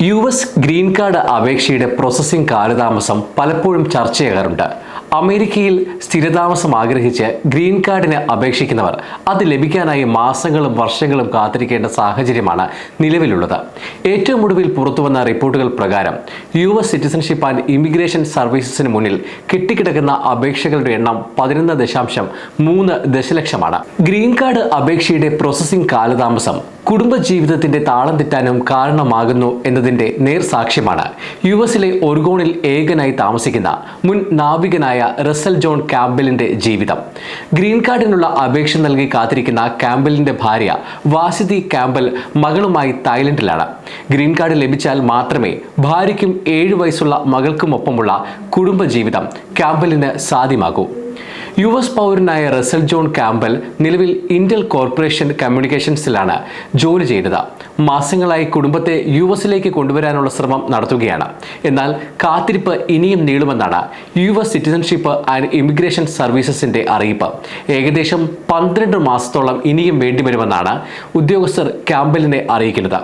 U S green card അപേക്ഷയുടെ processing കാലതാമസം പലപ്പോഴും ചർച്ചയാകാറുണ്ട് അമേരിക്കയിൽ സ്ഥിരതാമസം ആഗ്രഹിച്ച് ഗ്രീൻ കാർഡിന് അപേക്ഷിക്കുന്നവർ അത് ലഭിക്കാനായി മാസങ്ങളും വർഷങ്ങളും കാത്തിരിക്കേണ്ട സാഹചര്യമാണ് നിലവിലുള്ളത്. ഏറ്റവും ഒടുവിൽ പുറത്തുവന്ന റിപ്പോർട്ടുകൾ പ്രകാരം U S citizenship and immigration സർവീസസിന് മുന്നിൽ കെട്ടിക്കിടക്കുന്ന അപേക്ഷകളുടെ എണ്ണം പതിനൊന്ന് ദശാംശം മൂന്ന് ദശലക്ഷമാണ്. ഗ്രീൻ കാർഡ് അപേക്ഷയുടെ പ്രോസസ്സിംഗ് കാലതാമസം കുടുംബജീവിതത്തിന്റെ താളം തെറ്റാനും കാരണമാകുന്നു എന്നതിന്റെ നേർസാക്ഷ്യമാണ്. യു എസിലെ ഒർഗോണിൽ ഏകനായി താമസിക്കുന്ന മുൻ നാവികനായ റസൽ ജോൺ ക്യാമ്പലിന്റെ ജീവിതം. ഗ്രീൻ കാർഡിനുള്ള അപേക്ഷ നൽകി കാത്തിരിക്കുന്ന ക്യാമ്പലിന്റെ ഭാര്യ വാസിദി ക്യാമ്പൽ മകളുമായി തായ്ലൻഡിലാണ്. ഗ്രീൻ കാർഡ് ലഭിച്ചാൽ മാത്രമേ ഭാര്യയ്ക്കും ഏഴു വയസ്സുള്ള മകൾക്കുമൊപ്പമുള്ള കുടുംബജീവിതം ക്യാമ്പലിന് സാധ്യമാകൂ. യു എസ് പൗരനായ റസൽ ജോൺ ക്യാമ്പൽ നിലവിൽ ഇന്റൽ കോർപ്പറേഷൻ കമ്മ്യൂണിക്കേഷൻസിലാണ് ജോലി ചെയ്തത്. മാസങ്ങളായി കുടുംബത്തെ യു എസിലേക്ക് കൊണ്ടുവരാനുള്ള ശ്രമം നടത്തുകയാണ്. എന്നാൽ കാത്തിരിപ്പ് ഇനിയും നീളുമെന്നാണ് U S citizenship and immigration സർവീസസിന്റെ അറിയിപ്പ്. ഏകദേശം പന്ത്രണ്ട് മാസത്തോളം ഇനിയും വേണ്ടിവരുമെന്നാണ് ഉദ്യോഗസ്ഥർ ക്യാമ്പലിനെ അറിയിക്കുന്നത്.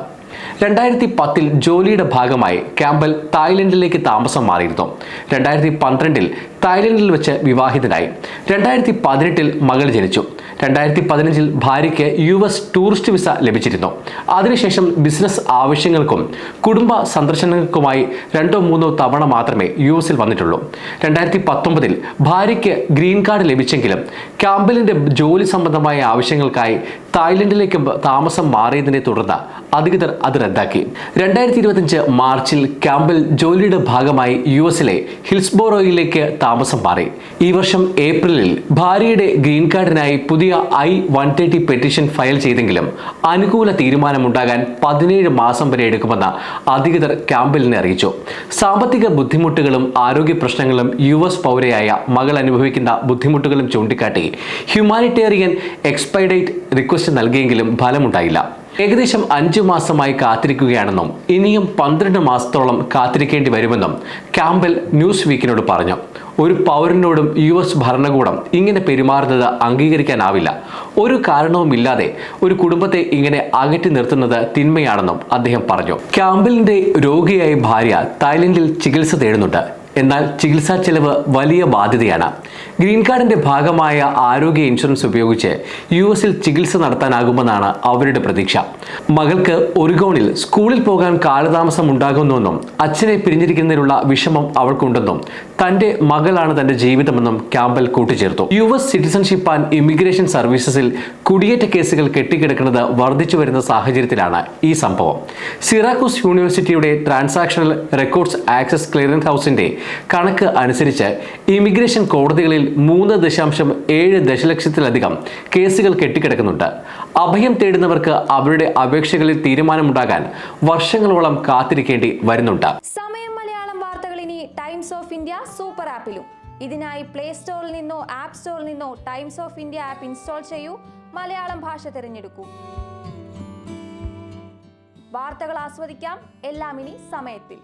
രണ്ടായിരത്തി പത്തിൽ ജോലിയുടെ ഭാഗമായി ക്യാമ്പൽ തായ്ലൻഡിലേക്ക് താമസം മാറിയിരുന്നു. രണ്ടായിരത്തി പന്ത്രണ്ടിൽ തായ്ലൻഡിൽ വെച്ച് വിവാഹിതനായി. രണ്ടായിരത്തി പതിനെട്ടിൽ മകൾ ജനിച്ചു. രണ്ടായിരത്തി പതിനഞ്ചിൽ ഭാര്യയ്ക്ക് യു എസ് ടൂറിസ്റ്റ് വിസ ലഭിച്ചിരുന്നു. അതിനുശേഷം ബിസിനസ് ആവശ്യങ്ങൾക്കും കുടുംബ സന്ദർശനങ്ങൾക്കുമായി രണ്ടോ മൂന്നോ തവണ മാത്രമേ യു എസിൽ വന്നിട്ടുള്ളൂ. രണ്ടായിരത്തി പത്തൊമ്പതിൽ ഭാര്യയ്ക്ക് ഗ്രീൻ കാർഡ് ലഭിച്ചെങ്കിലും ക്യാമ്പലിന്റെ ജോലി സംബന്ധമായ ആവശ്യങ്ങൾക്കായി തായ്ലൻഡിലേക്ക് താമസം മാറിയതിനെ തുടർന്ന് അധികൃതർ അത് റദ്ദാക്കി. രണ്ടായിരത്തി ഇരുപത്തിയഞ്ച് മാർച്ചിൽ ക്യാമ്പിൽ ജോലിയുടെ ഭാഗമായി യു എസിലെ ഹിൽസ്ബോറോയിലേക്ക് താമസം മാറി. ഈ വർഷം ഏപ്രിലിൽ ഭാര്യയുടെ ഗ്രീൻ കാർഡിനായി പുതിയ I one thirty petition file ചെയ്തെങ്കിലും അനുകൂല തീരുമാനമുണ്ടാകാൻ പതിനേഴ് മാസം വരെ എടുക്കുമെന്ന് അധികൃതർ ക്യാമ്പലിനെ അറിയിച്ചു. സാമ്പത്തിക ബുദ്ധിമുട്ടുകളും ആരോഗ്യ പ്രശ്നങ്ങളും യു എസ് പൗരയായ മകൾ അനുഭവിക്കുന്ന ബുദ്ധിമുട്ടുകളും ചൂണ്ടിക്കാട്ടി ഹ്യൂമാനിറ്റേറിയൻ എക്സ്പൈഡേറ്റ് റിക്വസ്റ്റ് നൽകിയെങ്കിലും ഫലമുണ്ടായില്ല. ഏകദേശം അഞ്ചു മാസമായി കാത്തിരിക്കുകയാണെന്നും ഇനിയും പന്ത്രണ്ട് മാസത്തോളം കാത്തിരിക്കേണ്ടി വരുമെന്നും ക്യാമ്പൽ ന്യൂസ് വീക്കിനോട് പറഞ്ഞു. ഒരു പൗരനോടും യു എസ് ഭരണകൂടം ഇങ്ങനെ പെരുമാറുന്നത് അംഗീകരിക്കാനാവില്ല. ഒരു കാരണവുമില്ലാതെ ഒരു കുടുംബത്തെ ഇങ്ങനെ അകറ്റി നിർത്തുന്നത് തിന്മയാണെന്നും അദ്ദേഹം പറഞ്ഞു. ക്യാമ്പലിന്റെ രോഗിയായ ഭാര്യ തായ്ലൻഡിൽ ചികിത്സ തേടുന്നുണ്ട്. എന്നാൽ ചികിത്സാ ചെലവ് വലിയ ബാധ്യതയാണ്. ഗ്രീൻ കാർഡിന്റെ ഭാഗമായ ആരോഗ്യ ഇൻഷുറൻസ് ഉപയോഗിച്ച് യു എസിൽ ചികിത്സ നടത്താനാകുമെന്നാണ് അവരുടെ പ്രതീക്ഷ. മകൾക്ക് ഒറിഗോണിൽ സ്കൂളിൽ പോകാൻ കാലതാമസം ഉണ്ടാകുന്നുവെന്നും അച്ഛനെ പിരിഞ്ഞിരിക്കുന്നതിനുള്ള വിഷമം അവൾക്കുണ്ടെന്നും തന്റെ മകളാണ് തന്റെ ജീവിതമെന്നും ക്യാമ്പൽ കൂട്ടിച്ചേർത്തു. U S citizenship and immigration സർവീസസിൽ കുടിയേറ്റ കേസുകൾ കെട്ടിക്കിടക്കുന്നത് വർദ്ധിച്ചു വരുന്ന സാഹചര്യത്തിലാണ് ഈ സംഭവം. സിറാക്കൂസ് യൂണിവേഴ്സിറ്റിയുടെ ട്രാൻസാക്ഷണൽ റെക്കോർഡ്സ് ആക്സസ് ക്ലിയറൻസ് ഹൗസിന്റെ കണക്ക് അനുസരിച്ച് ഇമിഗ്രേഷൻ കോടതികളിൽ മൂന്ന് ദശാംശം ഏഴ് ദശലക്ഷത്തിലധികം കേസുകൾ കെട്ടിക്കിടക്കുന്നുണ്ട്. അഭയം തേടുന്നവർക്ക് അവരുടെ അപേക്ഷകളിൽ തീരുമാനമുണ്ടാകാൻ വർഷങ്ങളോളം കാത്തിരിക്കേണ്ടി വരുന്നുണ്ട്. സമയം മലയാളം വാർത്തകൾ ഇനി ടൈംസ് ഓഫ് ഇന്ത്യ സൂപ്പർ ആപ്പിലും. ഇതിനായി പ്ലേ സ്റ്റോറിൽ നിന്നോ ആപ്പ് സ്റ്റോറിൽ നിന്നോ Times of India app install ചെയ്യൂ. മലയാളം ഭാഷ തിരഞ്ഞെടുക്കൂ. വാർത്തകൾ ആസ്വദിക്കാം. എല്ലാം ഇനി സമയത്തിൽ.